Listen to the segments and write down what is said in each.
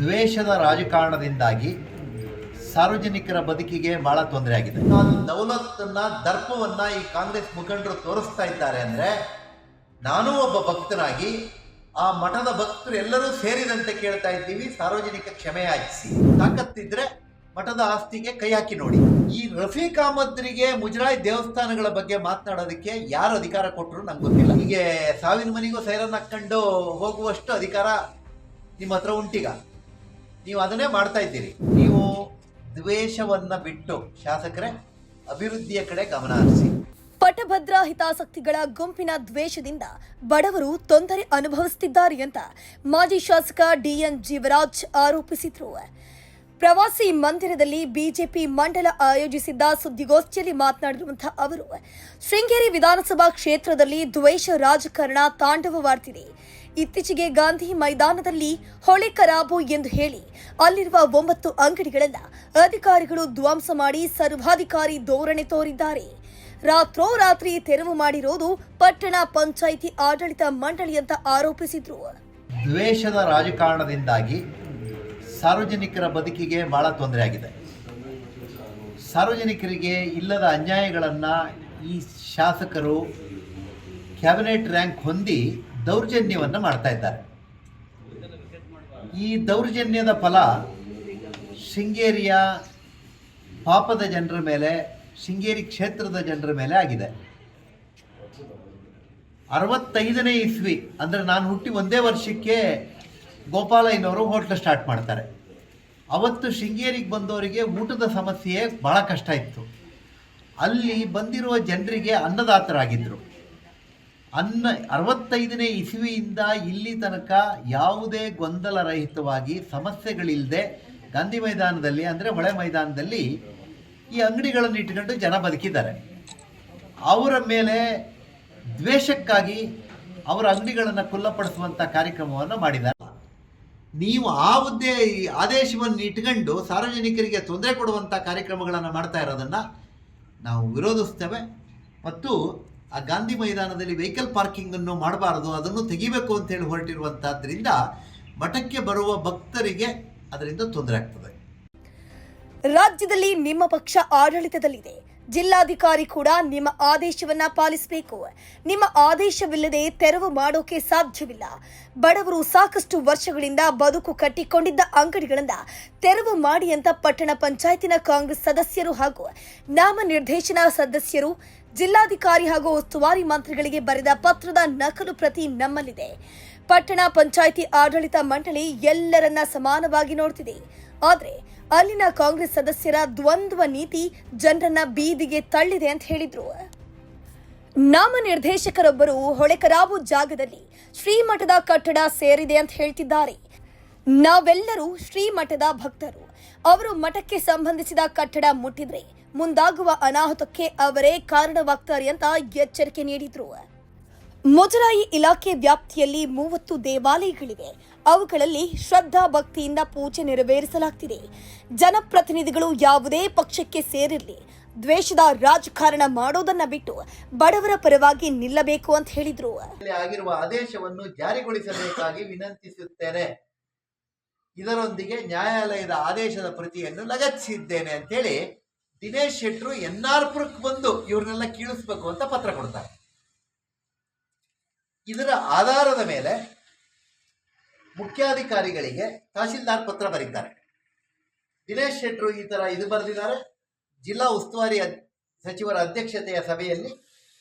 ದ್ವೇಷದ ರಾಜಕಾರಣದಿಂದಾಗಿ ಸಾರ್ವಜನಿಕರ ಬದುಕಿಗೆ ಬಹಳ ತೊಂದರೆ ಆಗಿದೆ. ದೌಲತ್ತನ್ನ, ದರ್ಪವನ್ನ ಈ ಕಾಂಗ್ರೆಸ್ ಮುಖಂಡರು ತೋರಿಸ್ತಾ ಇದ್ದಾರೆ ಅಂದ್ರೆ ನಾನು ಒಬ್ಬ ಭಕ್ತನಾಗಿ ಆ ಮಠದ ಭಕ್ತರು ಎಲ್ಲರೂ ಸೇರಿದಂತೆ ಕೇಳ್ತಾ ಇದ್ದೀವಿ, ಸಾರ್ವಜನಿಕ ಕ್ಷಮೆ ಯಾಚಿಸಿ ತಾಕತ್ತಿದ್ರೆ ಮಠದ ಆಸ್ತಿಗೆ ಕೈ ಹಾಕಿ ನೋಡಿ. ಈ ರಫೀಕ್ ಅಹಮದ್ರಿಗೆ ಮುಜರಾಯಿ ದೇವಸ್ಥಾನಗಳ ಬಗ್ಗೆ ಮಾತನಾಡೋದಕ್ಕೆ ಯಾರು ಅಧಿಕಾರ ಕೊಟ್ಟರು ನಂಗೆ ಗೊತ್ತಿಲ್ಲ. ಹೀಗೆ ಸಾವಿನ ಮನೆಗೂ ಸೈರನ್ ಹಾಕೊಂಡು ಹೋಗುವಷ್ಟು ಅಧಿಕಾರ ನಿಮ್ಮ ಹತ್ರ ಉಂಟೀಗ. ನೀವು ಅದನ್ನೇ ಮಾಡ್ತಾ ಇದ್ದೀರಿ. ನೀವು ದ್ವೇಷವನ್ನ ಬಿಟ್ಟು ಶಾಸಕರೇ, ಅಭಿವೃದ್ಧಿಯ ಕಡೆ ಗಮನ ಹರಿಸಿ. ಪಟಭದ್ರ ಹಿತಾಸಕ್ತಿಗಳ ಗುಂಪಿನ ದ್ವೇಷದಿಂದ ಬಡವರು ತೊಂದರೆ ಅನುಭವಿಸುತ್ತಿದ್ದಾರೆ ಅಂತ ಮಾಜಿ ಶಾಸಕ ಡಿಎನ್ ಜೀವರಾಜ್ ಆರೋಪಿಸಿದ್ರು. ಪ್ರವಾಸಿ ಮಂದಿರದಲ್ಲಿ ಬಿಜೆಪಿ ಮಂಡಲ ಆಯೋಜಿಸಿದ್ದ ಸುದ್ದಿಗೋಷ್ಠಿಯಲ್ಲಿ ಮಾತನಾಡಿರುವಂತಹ ಅವರು, ಶೃಂಗೇರಿ ವಿಧಾನಸಭಾ ಕ್ಷೇತ್ರದಲ್ಲಿ ದ್ವೇಷ ರಾಜಕಾರಣ ತಾಂಡವವಾಡ್ತಿದೆ. ಇತ್ತೀಚೆಗೆ ಗಾಂಧಿ ಮೈದಾನದಲ್ಲಿ ಹೊಳೆ ಕರಾಬು ಎಂದು ಹೇಳಿ ಅಲ್ಲಿರುವ ಒಂಬತ್ತು ಅಂಗಡಿಗಳೆಲ್ಲ ಅಧಿಕಾರಿಗಳು ಧ್ವಂಸ ಮಾಡಿ ಸರ್ವಾಧಿಕಾರಿ ಧೋರಣೆ ತೋರಿದ್ದಾರೆ. ರಾತ್ರೋರಾತ್ರಿ ತೆರವು ಮಾಡಿರೋದು ಪಟ್ಟಣ ಪಂಚಾಯಿತಿ ಆಡಳಿತ ಮಂಡಳಿ ಅಂತ ಆರೋಪಿಸಿದ್ರು. ದ್ವೇಷದ ರಾಜಕಾರಣದಿಂದಾಗಿ ಸಾರ್ವಜನಿಕರ ಬದುಕಿಗೆ ಬಹಳ ತೊಂದರೆ ಆಗಿದೆ. ಸಾರ್ವಜನಿಕರಿಗೆ ಇಲ್ಲದ ಅನ್ಯಾಯಗಳನ್ನು ಈ ಶಾಸಕರು ಕ್ಯಾಬಿನೆಟ್ ರ್ಯಾಂಕ್ ಹೊಂದಿ ದೌರ್ಜನ್ಯವನ್ನು ಮಾಡ್ತಾ ಇದ್ದಾರೆ. ಈ ದೌರ್ಜನ್ಯದ ಫಲ ಶೃಂಗೇರಿಯ ಪಾಪದ ಜನರ ಮೇಲೆ, ಶೃಂಗೇರಿ ಕ್ಷೇತ್ರದ ಜನರ ಮೇಲೆ ಆಗಿದೆ. ಅರವತ್ತೈದನೇ ಇಸ್ವಿ, ಅಂದರೆ ನಾನು ಹುಟ್ಟಿ ಒಂದೇ ವರ್ಷಕ್ಕೆ ಗೋಪಾಲಯ್ಯನವರು ಹೋಟ್ಲು ಸ್ಟಾರ್ಟ್ ಮಾಡ್ತಾರೆ. ಅವತ್ತು ಶೃಂಗೇರಿಗೆ ಬಂದವರಿಗೆ ಊಟದ ಸಮಸ್ಯೆ ಭಾಳ ಕಷ್ಟ ಇತ್ತು. ಅಲ್ಲಿ ಬಂದಿರುವ ಜನರಿಗೆ ಅನ್ನದಾತರಾಗಿದ್ದರು ಅನ್ನ ಅರವತ್ತೈದನೇ ಇಸುವಿಯಿಂದ ಇಲ್ಲಿ ತನಕ ಯಾವುದೇ ಗೊಂದಲ ರಹಿತವಾಗಿ ಸಮಸ್ಯೆಗಳಿಲ್ಲದೆ ಗಾಂಧಿ ಮೈದಾನದಲ್ಲಿ, ಅಂದರೆ ಹೊಳೆ ಮೈದಾನದಲ್ಲಿ ಈ ಅಂಗಡಿಗಳನ್ನು ಇಟ್ಕೊಂಡು ಜನ ಬದುಕಿದ್ದಾರೆ. ಅವರ ಮೇಲೆ ದ್ವೇಷಕ್ಕಾಗಿ ಅವರ ಅಂಗಡಿಗಳನ್ನು ಖುಲ್ಲಪಡಿಸುವಂಥ ಕಾರ್ಯಕ್ರಮವನ್ನು ಮಾಡಿದ್ದಾರೆ. ನೀವು ಆ ಹುದ್ದೆ ಆದೇಶವನ್ನು ಇಟ್ಕೊಂಡು ಸಾರ್ವಜನಿಕರಿಗೆ ತೊಂದರೆ ಕೊಡುವಂಥ ಕಾರ್ಯಕ್ರಮಗಳನ್ನು ಮಾಡ್ತಾ ಇರೋದನ್ನು ನಾವು ವಿರೋಧಿಸ್ತೇವೆ. ಮತ್ತು ಆ ಗಾಂಧಿ ಮೈದಾನದಲ್ಲಿ ವೆಹಿಕಲ್ ಪಾರ್ಕಿಂಗನ್ನು ಮಾಡಬಾರದು, ಅದನ್ನು ತೆಗಿಬೇಕು ಅಂತ ಹೇಳಿ ಹೊರಟಿರುವಂತಹದ್ರಿಂದ ಮಠಕ್ಕೆ ಬರುವ ಭಕ್ತರಿಗೆ ಅದರಿಂದ ತೊಂದರೆ ಆಗ್ತದೆ. ರಾಜ್ಯದಲ್ಲಿ ನಿಮ್ಮ ಪಕ್ಷ ಆಡಳಿತದಲ್ಲಿದೆ. ಜಿಲ್ಲಾಧಿಕಾರಿ ಕೂಡ ನಿಮ್ಮ ಆದೇಶವನ್ನ ಪಾಲಿಸಬೇಕು. ನಿಮ್ಮ ಆದೇಶವಿಲ್ಲದೆ ತೆರವು ಮಾಡೋಕೆ ಸಾಧ್ಯವಿಲ್ಲ. ಬಡವರು ಸಾಕಷ್ಟು ವರ್ಷಗಳಿಂದ ಬದುಕು ಕಟ್ಟಿಕೊಂಡಿದ್ದ ಅಂಗಡಿಗಳನ್ನ ತೆರವು ಮಾಡಿ ಅಂತ ಪಟ್ಟಣ ಪಂಚಾಯತಿನ ಕಾಂಗ್ರೆಸ್ ಸದಸ್ಯರು ಹಾಗೂ ನಾಮನಿರ್ದೇಶನ ಸದಸ್ಯರು, ಜಿಲ್ಲಾಧಿಕಾರಿ ಹಾಗೂ ಉಸ್ತುವಾರಿ ಮಂತ್ರಿಗಳಿಗೆ ಬರೆದ ಪತ್ರದ ನಕಲು ಪ್ರತಿ ನಮ್ಮಲ್ಲಿದೆ. ಪಟ್ಟಣ ಪಂಚಾಯಿತಿ ಆಡಳಿತ ಮಂಡಳಿ ಎಲ್ಲರನ್ನ ಸಮಾನವಾಗಿ ನೋಡ್ತಿದೆ. ಆದ್ರೆ ಅಲ್ಲಿನ ಕಾಂಗ್ರೆಸ್ ಸದಸ್ಯರ ದ್ವಂದ್ವ ನೀತಿ ಜನರನ್ನ ಬೀದಿಗೆ ತಳ್ಳಿದೆ ಅಂತ ಹೇಳಿದ್ರು. ನಾಮನಿರ್ದೇಶಕರೊಬ್ಬರು ಹೊಳೆಕರಾವು ಜಾಗದಲ್ಲಿ ಶ್ರೀಮಠದ ಕಟ್ಟಡ ಸೇರಿದೆ ಅಂತ ಹೇಳ್ತಿದ್ದಾರೆ. ನಾವೆಲ್ಲರೂ ಶ್ರೀಮಠದ ಭಕ್ತರು. ಅವರು ಮಠಕ್ಕೆ ಸಂಬಂಧಿಸಿದ ಕಟ್ಟಡ ಮುಟ್ಟಿದ್ರೆ ಮುಂದಾಗುವ ಅನಾಹುತಕ್ಕೆ ಅವರೇ ಕಾರಣವಾಗ್ತಾರೆ ಅಂತ ಎಚ್ಚರಿಕೆ ನೀಡಿದ್ರು. ಮುಜರಾಯಿ ಇಲಾಖೆ ವ್ಯಾಪ್ತಿಯಲ್ಲಿ ಮೂವತ್ತು ದೇವಾಲಯಗಳಿವೆ. ಅವುಗಳಲ್ಲಿ ಶ್ರದ್ಧಾ ಭಕ್ತಿಯಿಂದ ಪೂಜೆ ನೆರವೇರಿಸಲಾಗ್ತಿದೆ. ಜನಪ್ರತಿನಿಧಿಗಳು ಯಾವುದೇ ಪಕ್ಷಕ್ಕೆ ಸೇರಿರಲಿ, ದ್ವೇಷದ ರಾಜಕಾರಣ ಮಾಡೋದನ್ನ ಬಿಟ್ಟು ಬಡವರ ಪರವಾಗಿ ನಿಲ್ಲಬೇಕು ಅಂತ ಹೇಳಿದ್ರು. ಆಗಿರುವ ಆದೇಶವನ್ನು ಜಾರಿಗೊಳಿಸಬೇಕಾಗಿ ವಿನಂತಿಸುತ್ತೇನೆ. ಇದರೊಂದಿಗೆ ನ್ಯಾಯಾಲಯದ ಆದೇಶದ ಪ್ರತಿಯನ್ನು ಲಗತ್ತಿಸಿದ್ದೇನೆ ಅಂತೇಳಿ ದಿನೇಶ್ ಶೆಟ್ರು ಎನ್ ಬಂದು ಇವ್ರನ್ನೆಲ್ಲ ಕೀಳಿಸ್ಬೇಕು ಅಂತ ಪತ್ರ ಕೊಡ್ತಾರೆ. ಇದರ ಆಧಾರದ ಮೇಲೆ ಮುಖ್ಯಾಧಿಕಾರಿಗಳಿಗೆ ತಹಶೀಲ್ದಾರ್ ಪತ್ರ ಬರೀತಾರೆ. ದಿನೇಶ್ ಶೆಟ್ರು ಈ ತರ ಇದು ಬರೆದಿದ್ದಾರೆ. ಜಿಲ್ಲಾ ಉಸ್ತುವಾರಿ ಸಚಿವರ ಅಧ್ಯಕ್ಷತೆಯ ಸಭೆಯಲ್ಲಿ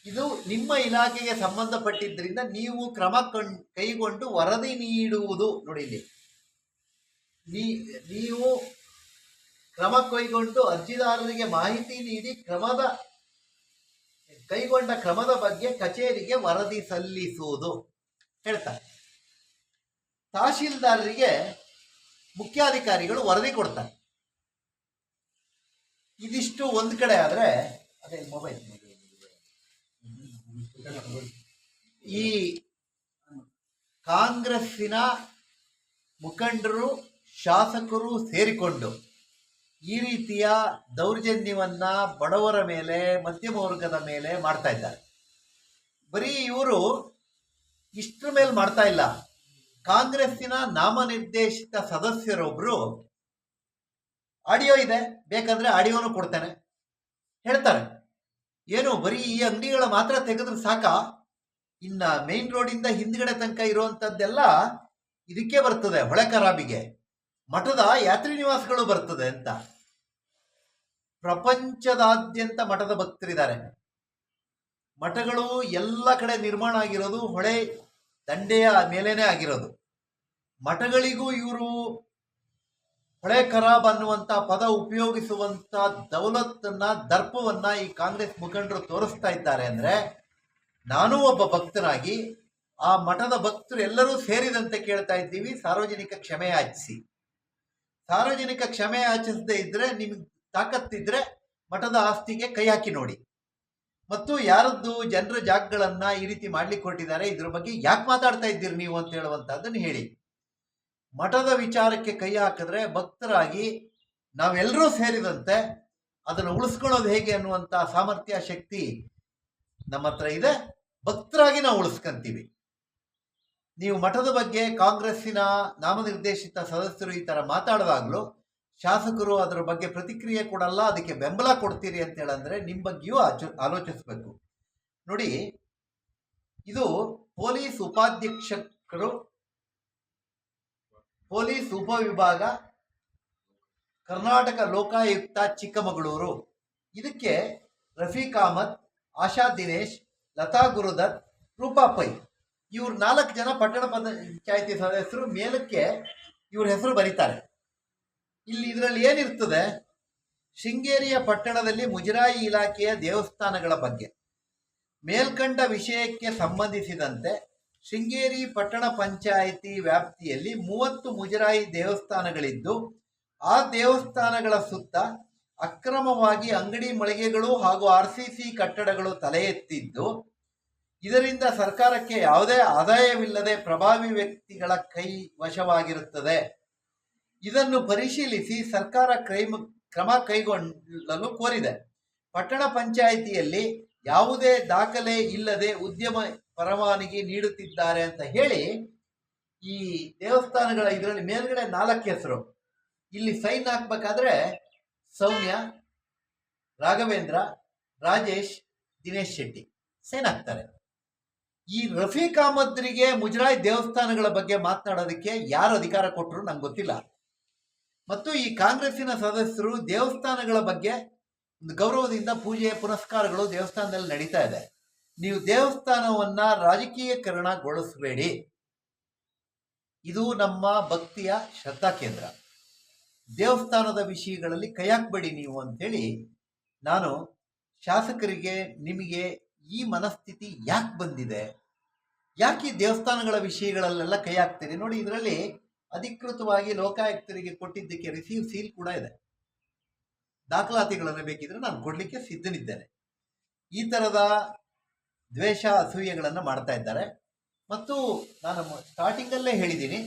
ಇದು ನಿಮ್ಮ ಇಲಾಖೆಗೆ ಸಂಬಂಧಪಟ್ಟಿದ್ದರಿಂದ ನೀವು ಕ್ರಮ ಕೈಗೊಂಡು ವರದಿ ನೀಡುವುದು ನೋಡಿ ಇಲ್ಲಿ. ನೀವು ಕ್ರಮ ಕೈಗೊಂಡು ಅರ್ಜಿದಾರರಿಗೆ ಮಾಹಿತಿ ನೀಡಿ ಕ್ರಮದ, ಕೈಗೊಂಡ ಕ್ರಮದ ಬಗ್ಗೆ ಕಚೇರಿಗೆ ವರದಿ ಸಲ್ಲಿಸುವುದು ಹೇಳ್ತಾರೆ. ತಹಶೀಲ್ದಾರರಿಗೆ ಮುಖ್ಯಾಧಿಕಾರಿಗಳು ವರದಿ ಕೊಡ್ತಾರೆ. ಇದಿಷ್ಟು ಒಂದು ಕಡೆ ಆದರೆ, ಅದೇ ಮೊಬೈಲ್ ಈ ಕಾಂಗ್ರೆಸ್ಸಿನ ಮುಖಂಡರು, ಶಾಸಕರು ಸೇರಿಕೊಂಡು ಈ ರೀತಿಯ ದೌರ್ಜನ್ಯವನ್ನ ಬಡವರ ಮೇಲೆ, ಮಧ್ಯಮ ವರ್ಗದ ಮೇಲೆ ಮಾಡ್ತಾ ಇದ್ದಾರೆ. ಬರೀ ಇವರು ಇಷ್ಟರ ಮೇಲೆ ಮಾಡ್ತಾ ಇಲ್ಲ. ಕಾಂಗ್ರೆಸ್ಸಿನ ನಾಮನಿರ್ದೇಶಿತ ಸದಸ್ಯರೊಬ್ರು ಆಡಿಯೋ ಇದೆ, ಬೇಕಂದ್ರೆ ಆಡಿಯೋನು ಕೊಡ್ತೇನೆ. ಹೇಳ್ತಾರೆ, ಏನು ಬರೀ ಈ ಅಂಗಡಿಗಳ ಮಾತ್ರ ತೆಗೆದ್ರೆ ಸಾಕ? ಇನ್ನ ಮೇನ್ ರೋಡಿಂದ ಹಿಂದ್ಗಡೆ ತನಕ ಇರುವಂತದ್ದೆಲ್ಲ ಇದಕ್ಕೆ ಬರ್ತದೆ, ಹೊಳೆ ಖರಾಬಿಗೆ ಮಠದ ಯಾತ್ರಿ ನಿವಾಸಗಳು ಬರ್ತದೆ ಅಂತ. ಪ್ರಪಂಚದಾದ್ಯಂತ ಮಠದ ಭಕ್ತರಿದ್ದಾರೆ. ಮಠಗಳು ಎಲ್ಲ ಕಡೆ ನಿರ್ಮಾಣ ಆಗಿರೋದು ಹೊಳೆ ದಂಡೆಯ ಮೇಲೇನೆ ಆಗಿರೋದು. ಮಠಗಳಿಗೂ ಇವರು ಹೊಳೆ ಖರಾಬ್ ಅನ್ನುವಂತ ಪದ ಉಪಯೋಗಿಸುವಂತ ದೌಲತ್ತನ್ನ, ದರ್ಪವನ್ನ ಈ ಕಾಂಗ್ರೆಸ್ ಮುಖಂಡರು ತೋರಿಸ್ತಾ ಇದ್ದಾರೆ ಅಂದ್ರೆ ನಾನೂ ಒಬ್ಬ ಭಕ್ತನಾಗಿ ಆ ಮಠದ ಭಕ್ತರು ಎಲ್ಲರೂ ಸೇರಿದಂತೆ ಕೇಳ್ತಾ ಇದ್ದೀವಿ, ಸಾರ್ವಜನಿಕ ಕ್ಷಮೆ ಯಾಚಿಸಿ. ಸಾರ್ವಜನಿಕ ಕ್ಷಮೆ ಯಾಚಿಸದೇ ಇದ್ರೆ ನಿಮ್ಗೆ ತಾಕತ್ತಿದ್ರೆ ಮಠದ ಆಸ್ತಿಗೆ ಕೈ ಹಾಕಿ ನೋಡಿ. ಮತ್ತು ಯಾರದ್ದು ಜನರ ಜಾಗಗಳನ್ನ ಈ ರೀತಿ ಮಾಡ್ಲಿಕ್ಕೆ ಹೊರಟಿದ್ದಾರೆ, ಇದ್ರ ಬಗ್ಗೆ ಯಾಕೆ ಮಾತಾಡ್ತಾ ಇದ್ದೀರಿ ನೀವು ಅಂತ ಹೇಳುವಂತಹದ್ದನ್ನು ಹೇಳಿ. ಮಠದ ವಿಚಾರಕ್ಕೆ ಕೈ ಹಾಕಿದ್ರೆ ಭಕ್ತರಾಗಿ ನಾವೆಲ್ಲರೂ ಸೇರಿದಂತೆ ಅದನ್ನು ಉಳಿಸ್ಕೊಳ್ಳೋದು ಹೇಗೆ ಅನ್ನುವಂತ ಸಾಮರ್ಥ್ಯ, ಶಕ್ತಿ ನಮ್ಮ ಹತ್ರ ಇದೆ. ಭಕ್ತರಾಗಿ ನಾವು ಉಳಿಸ್ಕೊಂತೀವಿ. ನೀವು ಮಠದ ಬಗ್ಗೆ ಕಾಂಗ್ರೆಸ್ಸಿನ ನಾಮನಿರ್ದೇಶಿತ ಸದಸ್ಯರು ಈ ತರ ಮಾತಾಡಿದಾಗ್ಲೂ ಶಾಸಕರು ಅದರ ಬಗ್ಗೆ ಪ್ರತಿಕ್ರಿಯೆ ಕೊಡಲ್ಲ, ಅದಕ್ಕೆ ಬೆಂಬಲ ಕೊಡ್ತೀರಿ ಅಂತ ಹೇಳಂದ್ರೆ ನಿಮ್ಮ ಬಗ್ಗೆಯೂ ಆಚು- ಆಲೋಚಿಸ್ಬೇಕು. ನೋಡಿ, ಇದು ಪೊಲೀಸ್ ಉಪಾಧ್ಯಕ್ಷರು ಪೊಲೀಸ್ ಉಪವಿಭಾಗ, ಕರ್ನಾಟಕ ಲೋಕಾಯುಕ್ತ ಚಿಕ್ಕಮಗಳೂರು. ಇದಕ್ಕೆ ರಫೀಕ್ ಅಹಮದ್, ಆಶಾ ದಿನೇಶ್, ಲತಾ ಗುರುದತ್, ರೂಪಾ ಪೈ. ಇವ್ರು ನಾಲ್ಕು ಜನ ಪಟ್ಟಣ ಪಂಚಾಯತಿ ಸದಸ್ಯರು ಮೇಲಕ್ಕೆ ಇವ್ರ ಹೆಸರು ಬರೀತಾರೆ. ಇಲ್ಲಿ ಇದರಲ್ಲಿ ಏನಿರ್ತದೆ? ಶೃಂಗೇರಿಯ ಪಟ್ಟಣದಲ್ಲಿ ಮುಜರಾಯಿ ಇಲಾಖೆಯ ದೇವಸ್ಥಾನಗಳ ಬಗ್ಗೆ. ಮೇಲ್ಕಂಡ ವಿಷಯಕ್ಕೆ ಸಂಬಂಧಿಸಿದಂತೆ ಶೃಂಗೇರಿ ಪಟ್ಟಣ ಪಂಚಾಯಿತಿ ವ್ಯಾಪ್ತಿಯಲ್ಲಿ ಮೂವತ್ತು ಮುಜರಾಯಿ ದೇವಸ್ಥಾನಗಳಿದ್ದು, ಆ ದೇವಸ್ಥಾನಗಳ ಸುತ್ತ ಅಕ್ರಮವಾಗಿ ಅಂಗಡಿ ಮಳಿಗೆಗಳು ಹಾಗೂ ಆರ್ ಸಿ ಸಿ ಕಟ್ಟಡಗಳು ತಲೆ ಎತ್ತಿದ್ದು ಇದರಿಂದ ಸರ್ಕಾರಕ್ಕೆ ಯಾವುದೇ ಆದಾಯವಿಲ್ಲದೆ ಪ್ರಭಾವಿ ವ್ಯಕ್ತಿಗಳ ಕೈ ವಶವಾಗಿರುತ್ತದೆ. ಇದನ್ನು ಪರಿಶೀಲಿಸಿ ಸರ್ಕಾರ ಕ್ರೈಮ್, ಕ್ರಮ ಕೈಗೊಳ್ಳಲು ಕೋರಿದೆ. ಪಟ್ಟಣ ಪಂಚಾಯಿತಿಯಲ್ಲಿ ಯಾವುದೇ ದಾಖಲೆ ಇಲ್ಲದೆ ಉದ್ಯಮ ಪರವಾನಗಿ ನೀಡುತ್ತಿದ್ದಾರೆ ಅಂತ ಹೇಳಿ ಈ ದೇವಸ್ಥಾನಗಳ ಇದರಲ್ಲಿ ಮೇಲ್ಗಡೆ ನಾಲ್ಕು ಹೆಸರು. ಇಲ್ಲಿ ಸೈನ್ ಹಾಕ್ಬೇಕಾದ್ರೆ ಸೌಮ್ಯ, ರಾಘವೇಂದ್ರ, ರಾಜೇಶ್, ದಿನೇಶ್ ಶೆಟ್ಟಿ ಸೈನ್ ಹಾಕ್ತಾರೆ. ಈ ರಫೀಕ್ ಅಹಮದ್ರಿಗೆ ಮುಜರಾಯಿ ದೇವಸ್ಥಾನಗಳ ಬಗ್ಗೆ ಮಾತನಾಡೋದಕ್ಕೆ ಯಾರು ಅಧಿಕಾರ ಕೊಟ್ಟರು ನಂಗೆ ಗೊತ್ತಿಲ್ಲ. ಮತ್ತು ಈ ಕಾಂಗ್ರೆಸ್ಸಿನ ಸದಸ್ಯರು ದೇವಸ್ಥಾನಗಳ ಬಗ್ಗೆ ಗೌರವದಿಂದ ಪೂಜೆ ಪುನಸ್ಕಾರಗಳು ದೇವಸ್ಥಾನದಲ್ಲಿ ನಡೀತಾ ಇದೆ. ನೀವು ದೇವಸ್ಥಾನವನ್ನ ರಾಜಕೀಯಕರಣಗೊಳಿಸಬೇಡಿ. ಇದು ನಮ್ಮ ಭಕ್ತಿಯ ಶ್ರದ್ಧಾ ಕೇಂದ್ರ. ದೇವಸ್ಥಾನದ ವಿಷಯಗಳಲ್ಲಿ ಕೈ ಹಾಕ್ಬೇಡಿ ನೀವು ಅಂತೇಳಿ ನಾನು ಶಾಸಕರಿಗೆ ನಿಮಗೆ ಈ ಮನಸ್ಥಿತಿ ಯಾಕೆ ಬಂದಿದೆ? ಯಾಕೆ ದೇವಸ್ಥಾನಗಳ ವಿಷಯಗಳಲ್ಲೆಲ್ಲ ಕೈ ಹಾಕ್ತೀರಿ ನೋಡಿ, ಇದರಲ್ಲಿ ಅಧಿಕೃತವಾಗಿ ಲೋಕಾಯುಕ್ತರಿಗೆ ಕೊಟ್ಟಿದ್ದಕ್ಕೆ ರಿಸೀವ್ ಸೀಲ್ ಕೂಡ ಇದೆ. ದಾಖಲಾತಿಗಳನ್ನು ಬೇಕಿದ್ರೆ ನಾನು ಕೊಡಲಿಕ್ಕೆ ಸಿದ್ಧನಿದ್ದೇನೆ. ಈ ಥರದ ದ್ವೇಷ, ಅಸೂಯೆಗಳನ್ನು ಮಾಡ್ತಾ ಇದ್ದಾರೆ. ಮತ್ತು ನಾನು ಸ್ಟಾರ್ಟಿಂಗಲ್ಲೇ ಹೇಳಿದ್ದೀನಿ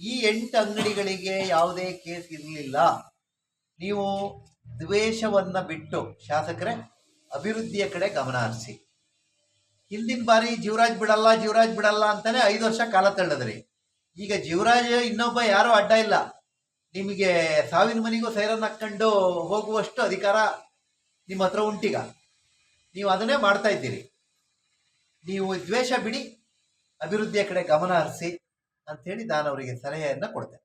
ಈ ಎಂಟು ಅಂಗಡಿಗಳಿಗೆ ಯಾವುದೇ ಕೇಸ್ ಇರಲಿಲ್ಲ. ನೀವು ದ್ವೇಷವನ್ನು ಬಿಟ್ಟು ಶಾಸಕರೇ, ಅಭಿವೃದ್ಧಿಯ ಕಡೆ ಗಮನ ಹರಿಸಿ. ಹಿಂದಿನ ಬಾರಿ ಜೀವರಾಜ್ ಬಿಡಲ್ಲ ಜೀವರಾಜ್ ಬಿಡಲ್ಲ ಅಂತಲೇ ಐದು ವರ್ಷ ಕಾಲ ತಳ್ಳದ್ರಿ. ಈಗ ಜೀವರಾಜ ಇನ್ನೊಬ್ಬ ಯಾರೂ ಅಡ್ಡ ಇಲ್ಲ. ನಿಮಗೆ ಸಾವಿನ ಮನೆಗೂ ಸೈರನ್ನು ಹಾಕ್ಕೊಂಡು ಹೋಗುವಷ್ಟು ಅಧಿಕಾರ ನಿಮ್ಮ ಹತ್ರ ಉಂಟೀಗ. ನೀವು ಅದನ್ನೇ ಮಾಡ್ತಾ ಇದ್ದೀರಿ. ನೀವು ದ್ವೇಷ ಬಿಡಿ, ಅಭಿವೃದ್ಧಿಯ ಕಡೆ ಗಮನ ಹರಿಸಿ ಅಂತ ಹೇಳಿ ನಾನು ಅವರಿಗೆ ಸಲಹೆಯನ್ನು ಕೊಡ್ತೇನೆ.